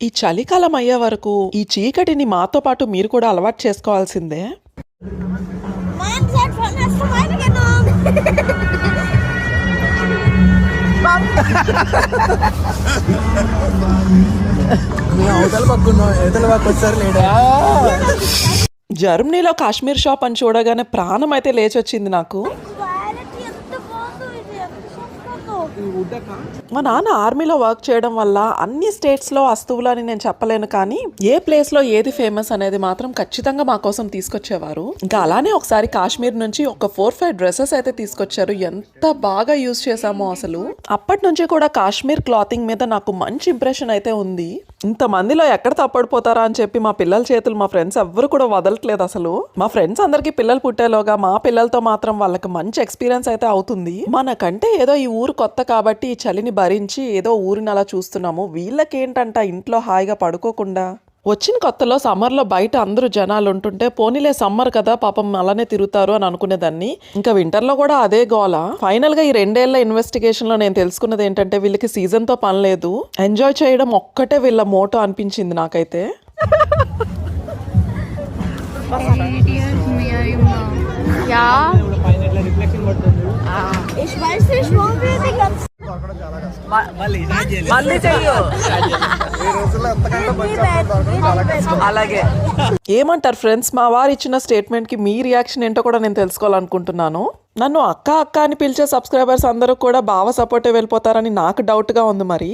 ఈ చలికాలం అయ్యే వరకు ఈ చీకటిని మాతో పాటు మీరు కూడా అలవాటు చేసుకోవాల్సిందే. జర్మనీలో కాశ్మీర్ షాప్ అని చూడగానే ప్రాణం అయితే లేచొచ్చింది నాకు. మా నాన్న ఆర్మీలో వర్క్ చేయడం వల్ల అన్ని స్టేట్స్లో వస్తువులు అని నేను చెప్పలేను కానీ ఏ ప్లేస్లో ఏది ఫేమస్ అనేది మాత్రం ఖచ్చితంగా మా కోసం తీసుకొచ్చేవారు. ఇంకా అలానే ఒకసారి కాశ్మీర్ నుంచి ఒక ఫోర్ ఫైవ్ డ్రెస్సెస్ అయితే తీసుకొచ్చారు. ఎంత బాగా యూజ్ చేశామో అసలు. అప్పటి నుంచి కూడా కాశ్మీర్ క్లాతింగ్ మీద నాకు మంచి ఇంప్రెషన్ అయితే ఉంది. ఇంతమందిలో ఎక్కడ తప్పడిపోతారా అని చెప్పి మా పిల్లల చేతులు మా ఫ్రెండ్స్ ఎవ్వరు కూడా వదలట్లేదు అసలు. మా ఫ్రెండ్స్ అందరికి పిల్లలు పుట్టేలోగా మా పిల్లలతో మాత్రం వాళ్ళకి మంచి ఎక్స్పీరియన్స్ అయితే అవుతుంది. మనకంటే ఏదో ఈ ఊరు కొత్త కాబట్టి ఈ చలిని భరించి ఏదో ఊరిని అలా చూస్తున్నాము. వీళ్ళకేంటంట ఇంట్లో హాయిగా పడుకోకుండా? వచ్చిన కొత్తలో సమ్మర్లో బయట అందరూ జనాలు ఉంటుంటే పోనీలే సమ్మర్ కదా పాపం అలానే తిరుగుతారు అని అనుకునేదాన్ని. ఇంకా వింటర్లో కూడా అదే గోల. ఫైనల్గా ఈ రెండేళ్ళ ఇన్వెస్టిగేషన్లో నేను తెలుసుకున్నది ఏంటంటే వీళ్ళకి సీజన్తో పని లేదు. ఎంజాయ్ చేయడం ఒక్కటే వీళ్ళ మోటో అనిపించింది నాకైతే. Ja. Ich weiß nicht, wo wir die ganze మళ్ళీ చెయ్యు. అలాగే. ఏమంటారు ఫ్రెండ్స్? మా వారు ఇచ్చిన స్టేట్మెంట్కి మీ రియాక్షన్ ఏంటో కూడా నేను తెలుసుకోవాలనుకుంటున్నాను. నన్ను అక్క అక్క అని పిలిచే సబ్స్క్రైబర్స్ అందరూ కూడా బాగా సపోర్టే వెళ్ళిపోతారని నాకు డౌట్గా ఉంది మరి.